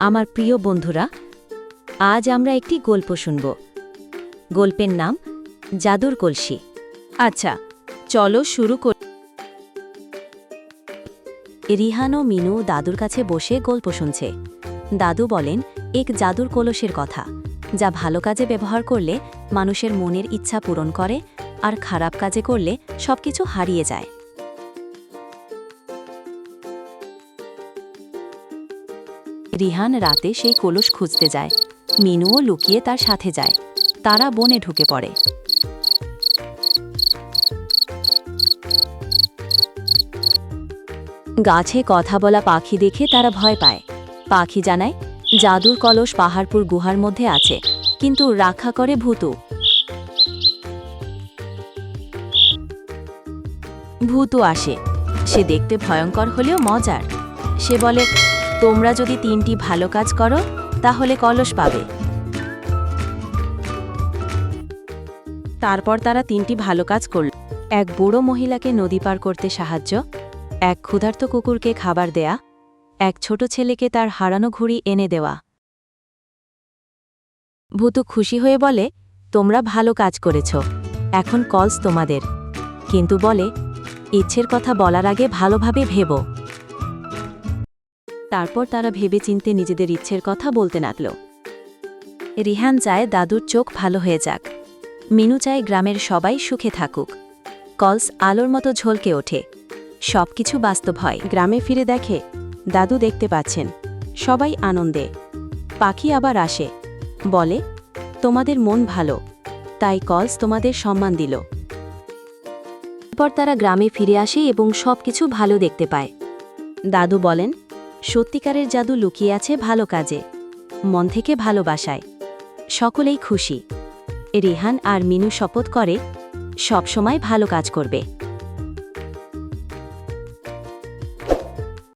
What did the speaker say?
আমার প্রিয় বন্ধুরা, আজ আমরা একটি গল্প শুনব। গল্পের নাম জাদুর কলসি। আচ্ছা চলো শুরু কর। রিহান ও মিনু দাদুর কাছে বসে গল্প শুনছে। দাদু বলেন, এক জাদুর কলসের কথা। যা ভালো কাজে ব্যবহার করলে মানুষের মনের ইচ্ছা পূরণ করে আর খারাপ কাজে করলে সবকিছু হারিয়ে যায়। রিহান রাতে সেই কলস খুঁজতে যায়। মিনুও লুকিয়ে তার সাথে যায়। তারা বনে ঢুকে পড়ে। গাছে কথা বলা পাখি দেখে তারা ভয় পায়। পাখি জানায়, জাদুর কলস পাহাড়পুর গুহার মধ্যে আছে, কিন্তু রাখা করে ভূতু। ভূতু আসে। সে দেখতে ভয়ঙ্কর হলেও মজার। সে বলে তোমরা যদি তিনটি ভালো কাজ করো, তাহলে কলস পাবে। তারপর তারা তিনটি ভালো কাজ করল। এক বুড়ো মহিলাকে নদী পার করতে সাহায্য, এক ক্ষুধার্ত কুকুরকে খাবার দেয়া, এক ছোট ছেলেকে তার হারানো ঘুড়ি এনে দেওয়া। ভূতু খুশি হয়ে বলে, তোমরা ভালো কাজ করেছ, এখন কলস তোমাদের। কিন্তু বলে, ইচ্ছের কথা বলার আগে ভালোভাবে ভেবো। তারপর তারা ভেবেচিন্তে নিজেদের ইচ্ছের কথা বলতে লাগল। রিহান চায় দাদুর চোখ ভালো হয়ে যাক। মিনু চায় গ্রামের সবাই সুখে থাকুক। কলস আলোর মতো ঝলকে ওঠে। সবকিছু বাস্তব হয়। গ্রামে ফিরে দেখে দাদু দেখতে পাচ্ছেন। সবাই আনন্দে। পাখি আবার আসে। বলে, তোমাদের মন ভালো। তাই কলস তোমাদের সম্মান দিল। এরপর তারা গ্রামে ফিরে আসে এবং সবকিছু ভালো দেখতে পায়। দাদু বলেন সত্যিকারের জাদু লুকিয়ে আছে ভালো কাজে, মন থেকে ভালোবাসায়। সকলেই খুশি। রেহান আর মিনু শপথ করে, সবসময় ভালো কাজ করবে।